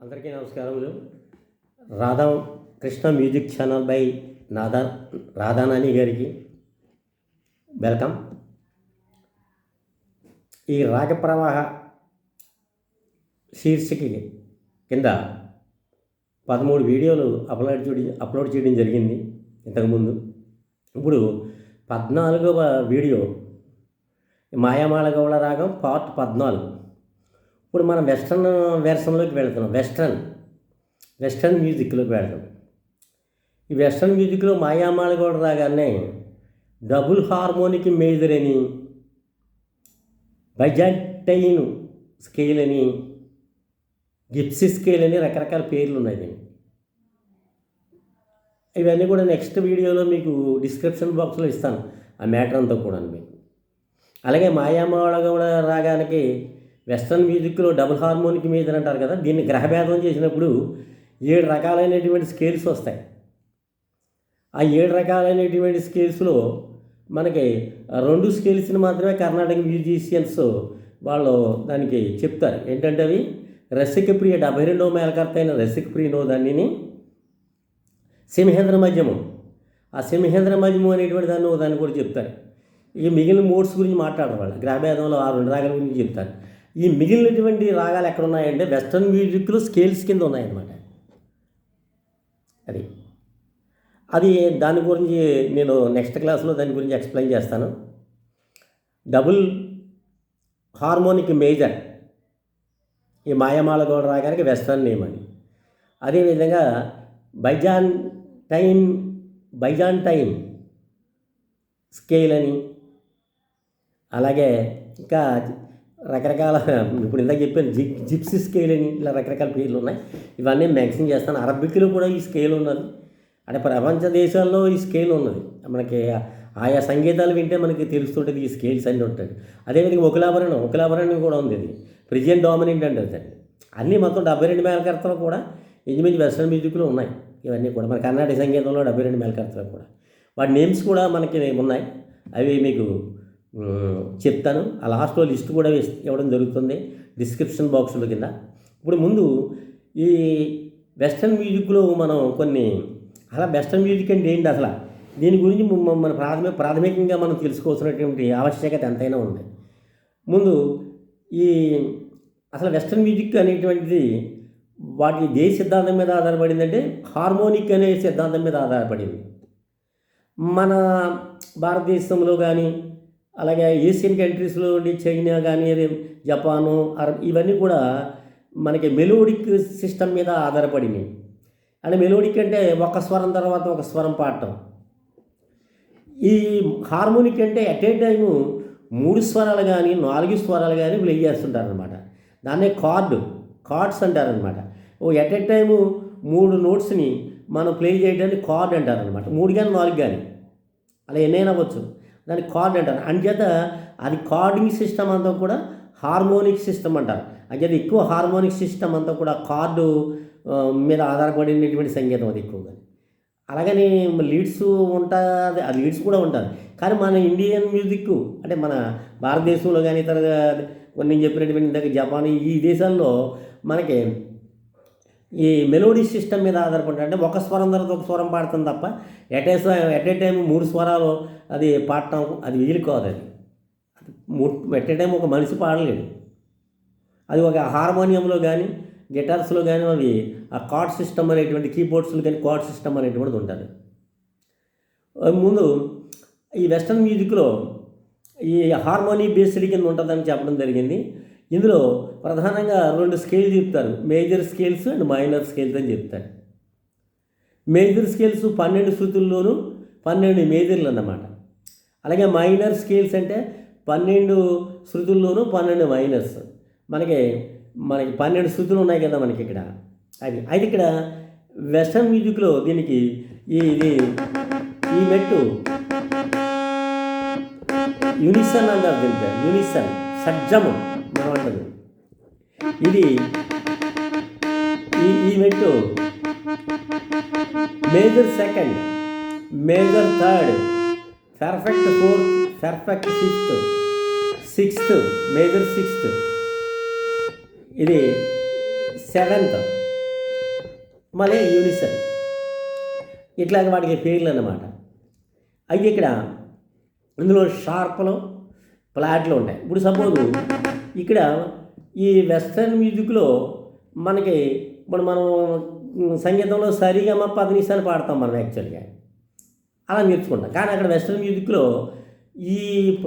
అందరికీ నమస్కారములు. Radha Krishna music channel by Nada Radhanani గారికి వెల్కమ్. ఈ రాగప్రవాహ శీర్షిక కింద పదమూడు వీడియోలు అప్లోడ్ చేయడం అప్లోడ్ చేయడం జరిగింది ఇంతకుముందు. ఇప్పుడు పద్నాలుగవ వీడియో మాయామాళగౌళ రాగం పార్ట్ పద్నాలుగు. ఇప్పుడు మనం వెస్ట్రన్ వెర్షన్లోకి వెళ్తున్నాం. వెస్ట్రన్ వెస్ట్రన్ మ్యూజిక్లోకి వెళ్తాం ఈ వెస్ట్రన్ మ్యూజిక్లో మాయామాళ కూడా రాగానే డబుల్ హార్మోనిక్ మేజర్ అని బైజాంటైన్ స్కేల్ అని గిప్సీ స్కేల్ అని రకరకాల పేర్లు ఉన్నాయి దీనికి. ఇవన్నీ కూడా నెక్స్ట్ వీడియోలో మీకు డిస్క్రిప్షన్ బాక్స్లో ఇస్తాను. ఆ మ్యాటర్ అంతా కూడా మీకు. అలాగే మాయామాళ కూడా రాగానికి వెస్ట్రన్ మ్యూజిక్లో డబుల్ హార్మోనిక్ మీద అంటారు కదా దీన్ని గ్రహభేదం చేసినప్పుడు ఏడు రకాలైనటువంటి స్కేల్స్ వస్తాయి. ఆ ఏడు రకాలైనటువంటి స్కేల్స్లో మనకి రెండు స్కేల్స్ని మాత్రమే కర్ణాటక మ్యూజిషియన్స్ వాళ్ళు దానికి చెప్తారు. ఏంటంటే అవి? రసిక ప్రియ డెబ్బై రెండవ మేలకర్త అయిన రసిక ప్రియనో దానిని సింహేంద్ర మధ్యమం. ఆ సింహేంద్ర మధ్యమం అనేటువంటి దాన్ని దాన్ని కూడా చెప్తారు. ఇక మిగిలిన మోడ్స్ గురించి మాట్లాడరు వాళ్ళు. గ్రామేదంలో ఆ రెండు రాగల గురించి చెప్తారు. ఈ మిగిలినటువంటి రాగాలు ఎక్కడ ఉన్నాయంటే వెస్ట్రన్ మ్యూజిక్లో స్కేల్స్ కింద ఉన్నాయన్నమాట. అది. అది దాని గురించి నేను నెక్స్ట్ క్లాస్లో దాని గురించి ఎక్స్ప్లెయిన్ చేస్తాను. డబుల్ హార్మోనిక్ మేజర్ ఈ మాయమాల గౌడ రాగానికి వెస్ట్రన్ నేమ్ అని అదేవిధంగా Byzantine Byzantine scale అని. అలాగే ఇంకా రకరకాల ఇప్పుడు ఇందాక చెప్పాను జిప్ జిప్సీ స్కేల్ అని ఇలా రకరకాల పేర్లు ఉన్నాయి. ఇవన్నీ మ్యాక్సిమం చేస్తాను. అరబిక్లో కూడా ఈ స్కేల్ ఉన్నది. అంటే ప్రపంచ దేశాల్లో ఈ స్కేల్ ఉన్నది. మనకి ఆయా సంగీతాలు వింటే మనకి తెలుస్తుంటుంది ఈ స్కేల్స్ అన్నీ ఉంటాయి. అదేవిధంగా ఒకలాభరణం ఒకలాభరణం కూడా ఉంది ఇది. ప్రెసిడెంట్ డామినెంట్ అంటే అది. అన్నీ మొత్తం డెబ్బై రెండు మేలకర్తలు కూడా ఇంచుమించు వెస్ట్రన్ మ్యూజిక్లో ఉన్నాయి. ఇవన్నీ కూడా మన కర్ణాటక సంగీతంలో డెబ్బై రెండు మేలకర్తలు కూడా. వాటి నేమ్స్ కూడా మనకి ఉన్నాయి. అవి మీకు చెప్తాను. ఆ లాస్ట్లో లిస్ట్ కూడా ఇవ్వడం జరుగుతుంది. డిస్క్రిప్షన్ బాక్సుల కింద. ఇప్పుడు ముందు ఈ వెస్ట్రన్ మ్యూజిక్లో మనం కొన్ని అలా వెస్ట్రన్ మ్యూజిక్ అంటే ఏంటి అసలు? దీని గురించి మన ప్రాథమిక ప్రాథమికంగా మనం తెలుసుకోవాల్సినటువంటి ఆవశ్యకత ఎంతైనా ఉంది. ముందు ఈ అసలు వెస్ట్రన్ మ్యూజిక్ అనేటువంటిది వాటి దేశ సిద్ధాంతం మీద ఆధారపడిందంటే హార్మోనిక్ అనే సిద్ధాంతం మీద ఆధారపడింది. మన భారతదేశంలో కానీ అలాగే ఏషియన్ కంట్రీస్లో ఉండి చైనా కానీ జపాను అరబ్ ఇవన్నీ కూడా మనకి మెలోడిక్ సిస్టమ్ మీద ఆధారపడినాయి అంటే మెలోడిక్ అంటే ఒక స్వరం తర్వాత ఒక స్వరం పాడటం ఈ హార్మోనిక్ అంటే అట్ ఏ టైము మూడు స్వరాలు కానీ నాలుగు స్వరాలు కానీ ప్లే చేస్తుంటారనమాట దాన్నే కార్డు కార్డ్స్ అంటారనమాట ఓ ఎట్ ఏ టైము మూడు నోట్స్ని మనం ప్లే చేయడానికి కార్డ్ అంటారనమాట మూడు కానీ నాలుగు కానీ. అలా ఎన్నైనా అవ్వచ్చు. దాన్ని కార్డ్ అంటారు. అంచేత అది కార్డింగ్ సిస్టమ్ అంతా కూడా హార్మోనిక్ సిస్టమ్ అంటారు. అంచేత ఎక్కువ హార్మోనిక్ సిస్టమ్ అంతా కూడా కార్డు మీద ఆధారపడినటువంటి సంగీతం అది ఎక్కువగా. అలాగని లీడ్స్ ఉంటుంది ఆ లీడ్స్ కూడా ఉంటారు. కానీ మన ఇండియన్ మ్యూజిక్ అంటే మన భారతదేశంలో కానీ ఇతర కొన్ని చెప్పినటువంటి ఇందాక జపాన్ ఈ దేశాల్లో మనకి ఈ మెలోడీ సిస్టమ్ మీద ఆధారపడి అంటే ఒక స్వరం తర్వాత ఒక స్వరం పాడుతుంది తప్ప at a at a time మూడు స్వరాలు అది పాడటం అది వీలు కాదు అది. ఎట్ ఏ టైం ఒక మనిషి పాడలేడు. అది ఒక హార్మోనియంలో కానీ గిటార్స్లో కానీ అవి ఆ కార్డ్ సిస్టమ్ అనేటువంటి కీబోర్డ్స్లో కానీ కార్డ్ సిస్టమ్ అనేటువంటిది ఉంటుంది. ముందు ఈ వెస్ట్రన్ మ్యూజిక్లో ఈ హార్మోనీ బేస్డ్ కింద ఉంటుందని చెప్పడం జరిగింది. ఇందులో ప్రధానంగా రెండు స్కేల్ చెప్తారు. Major scales and minor scales అని చెప్తారు. మేజర్ స్కేల్స్ పన్నెండు శృతుల్లోనూ పన్నెండు మేజర్లు అన్నమాట. అలాగే మైనర్ స్కేల్స్ అంటే పన్నెండు శృతుల్లోనూ పన్నెండు మైనర్స్. మనకి మనకి పన్నెండు శృతులు ఉన్నాయి కదా మనకి ఇక్కడ. అది అయితే ఇక్కడ వెస్ట్రన్ మ్యూజిక్లో దీనికి ఈ ఇది ఈ మెట్టు యూనిసన్ అంటారు దీంట్లో యూనిసన్ సజ్జము మనం అంటది ఇది ఈ event major second major third perfect fourth perfect fifth sixth major sixth ఇది సెవెంత్ మళ్ళీ యూనిసన్ ఇట్లాగ వాటికి పేర్లు అన్నమాట. అయితే ఇక్కడ ఇందులో షార్ప్లు ఫ్లాట్లు ఉంటాయి. ఇప్పుడు సపోజ్ ఇక్కడ ఈ వెస్ట్రన్ మ్యూజిక్లో మనకి ఇప్పుడు మనం సంగీతంలో సరిగమ పది నిమిషాలు పాడతాం మనం యాక్చువల్గా. అలా నేర్చుకుంటాం. కానీ అక్కడ వెస్ట్రన్ మ్యూజిక్లో ఈ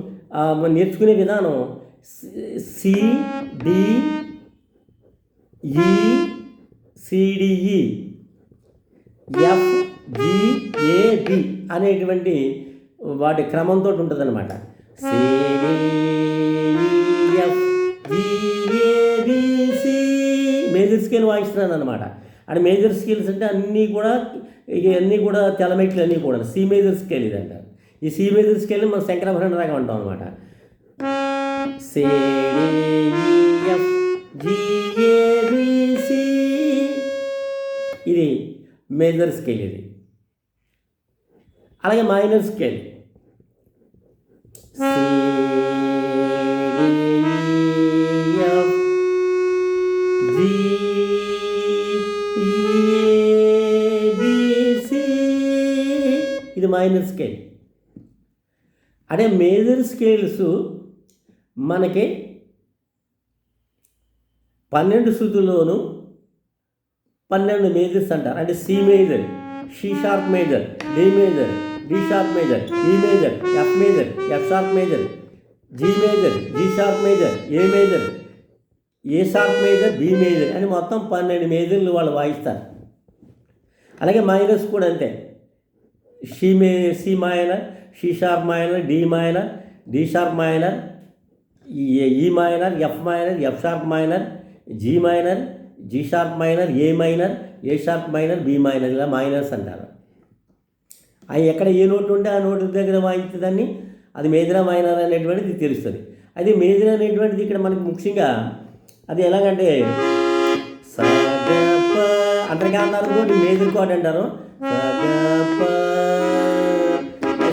నేర్చుకునే విధానం C D E CDE F G A B అనేటువంటి వాటి క్రమంతో ఉంటుంది అనమాట మేజర్ స్కేల్ వాయిస్తున్నాను అనమాట అంటే మేజర్ స్కేల్స్ అంటే అన్నీ కూడా ఇవన్నీ కూడా తెలమెట్లు అన్నీ కూడా. సి మేజర్ స్కేల్ ఇది అంటారు ఈ సి మేజర్ స్కేల్ మనం శంకరాభరణ రాగం అంటాం అనమాట సి e, ఇది మేజర్ స్కేల్ ఇది. అలాగే మైనర్ స్కేల్ మైనర్ స్కేల్ అంటే మేజర్ స్కేల్స్ మనకి పన్నెండు శృతుల్లోనూ పన్నెండు మేజర్స్ అంటారు. అంటే C major C sharp major D major D sharp major E major F major F sharp major G major G sharp major A major A sharp major B major అని మొత్తం పన్నెండు మేజర్లు వాళ్ళు వాయిస్తారు. అలాగే మైనస్ కూడా అంతే. C May C minor C sharp minor D minor D sharp minor E minor F minor F sharp minor G minor G sharp minor A minor A sharp minor B minor ఇలా minors అంటారు. అవి ఎక్కడ ఏ note ఉంటే ఆ note దగ్గర వాయించేదాన్ని అది మేజరా minor అనేటువంటిది తెలుస్తుంది. అది మేజర్ అనేటువంటిది ఇక్కడ మనకి ముఖ్యంగా అది ఎలాగంటే సగప అంతర్గాంధారంతో మేజర్ కార్డ్ అంటారు.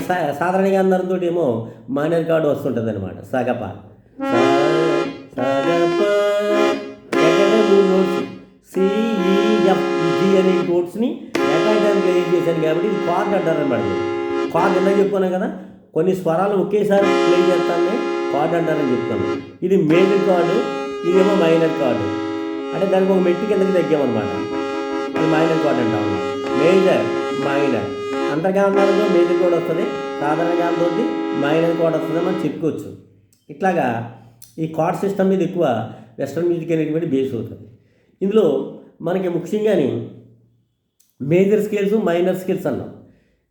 సాధారణ అందరితో ఏమో మైనర్ కార్డు వస్తుంటుంది అనమాట సగప. స- సగప అనే నోట్స్ని ప్లే చేశాను కాబట్టి ఇది కార్డ్ అంటారు అనమాట కార్డ్ ఎలా చెప్పుకున్నాం కదా కొన్ని స్వరాలు ఒకేసారి ప్లే చేస్తానే కార్డ్ అంటారని చెప్తాను ఇది మేజర్ కార్డు ఇదేమో మైనర్ కార్డు. అంటే దానికి ఒక మెట్టు కిందకి తగ్గామన్నమాట. అది మైనర్ కార్డ్ అంటాం అన్నమాట. Major minor. అంతర్గాంధాలతో మేజర్ కూడా వస్తుంది సాధారణ గాంతో మైనర్ కూడా వస్తుంది మనం చెప్పుకోవచ్చు. ఇట్లాగా ఈ కార్డ్ సిస్టమ్ మీద ఎక్కువ వెస్ట్రన్ మ్యూజిక్ అనేటువంటి బేస్ అవుతుంది. ఇందులో మనకి ముఖ్యంగాని మేజర్ స్కేల్స్ మైనర్ స్కేల్స్ అన్నాం.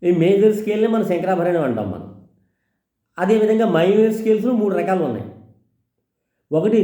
ఈ మేజర్ స్కేల్ని మనం శంకరాభరణం అంటాం మనం. అదేవిధంగా మైనర్ స్కేల్స్ మూడు రకాలు ఉన్నాయి ఒకటి